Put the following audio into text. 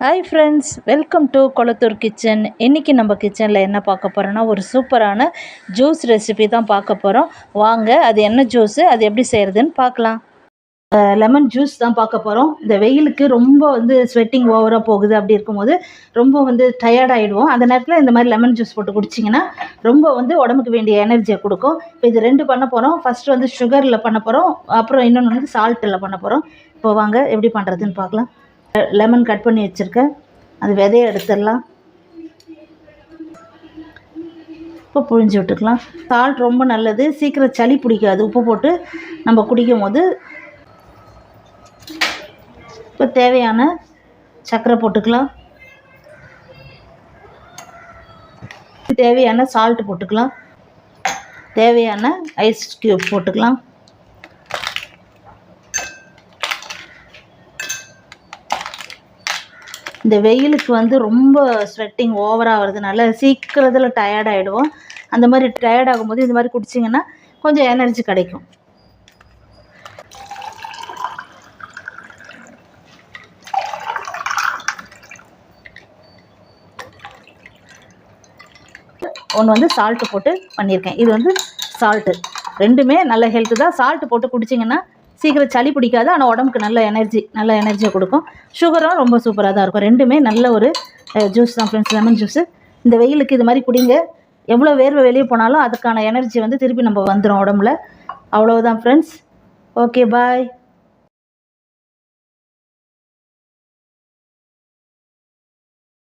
Hi friends welcome to Kolathur kitchen இன்றைக்கி நம்ம கிச்சனில் என்ன பார்க்க போகிறோன்னா ஒரு சூப்பரான ஜூஸ் ரெசிபி தான் பார்க்க போகிறோம் வாங்க அது என்ன ஜூஸு அது எப்படி செய்கிறதுன்னு பார்க்கலாம். லெமன் ஜூஸ் தான் பார்க்க போகிறோம் இந்த வெயிலுக்கு ரொம்ப வந்து ஸ்வெட்டிங் ஓவராக போகுது அப்படி இருக்கும்போது ரொம்ப வந்து டயர்டாகிடுவோம் அந்த நேரத்தில் இந்த மாதிரி லெமன் ஜூஸ் போட்டு குடிச்சிங்கன்னா ரொம்ப வந்து உடம்புக்கு வேண்டிய எனர்ஜியை கொடுக்கும். இப்போ இது ரெண்டு பண்ண போகிறோம் ஃபஸ்ட்டு வந்து சுகரில் பண்ண போகிறோம் அப்புறம் இன்னொன்று வந்து சால்ட்டில் பண்ண போகிறோம் இப்போ வாங்க எப்படி பண்ணுறதுன்னு பார்க்கலாம். லெமன் கட் பண்ணி வச்சுருக்கேன். அது விதையை எடுத்துடலாம். இப்போ புழிஞ்சு விட்டுக்கலாம். சால்ட் ரொம்ப நல்லது. சீக்கிரம் சளி பிடிக்காது. உப்பு போட்டு நம்ம குடிக்கும் போது இப்போ தேவையான சர்க்கரை போட்டுக்கலாம். தேவையான சால்ட் போட்டுக்கலாம். தேவையான ஐஸ் க்யூப் போட்டுக்கலாம். இந்த வெயிலுக்கு வந்து ரொம்ப ஸ்வெட்டிங் ஓவராக வருதுனால சீக்கிரத்தில் டயர்ட் ஆகிடுவோம் அந்த மாதிரி டயர்ட் ஆகும்போது இந்த மாதிரி குடிச்சிங்கன்னா கொஞ்சம் எனர்ஜி கிடைக்கும். ஒன்று வந்து சால்ட்டு போட்டு பண்ணியிருக்கேன். இது வந்து சால்ட்டு ரெண்டுமே நல்ல ஹெல்த்து தான். சால்ட்டு போட்டு குடிச்சிங்கன்னா சீக்கிரம் சளி பிடிக்காது ஆனால் உடம்புக்கு நல்ல எனர்ஜி நல்ல எனர்ஜியை கொடுக்கும். சுகரும் ரொம்ப சூப்பராக தான் இருக்கும். ரெண்டுமே நல்ல ஒரு ஜூஸ் தான் ஃப்ரெண்ட்ஸ் லெமன் ஜூஸு இந்த வெயிலுக்கு இது மாதிரி குடிங்க. எவ்வளோ வேர்வை வெளியே போனாலும் அதுக்கான எனர்ஜி வந்து திருப்பி நம்ம வந்துடும் உடம்புல. அவ்வளோதான் ஃப்ரெண்ட்ஸ் ஓகே பாய்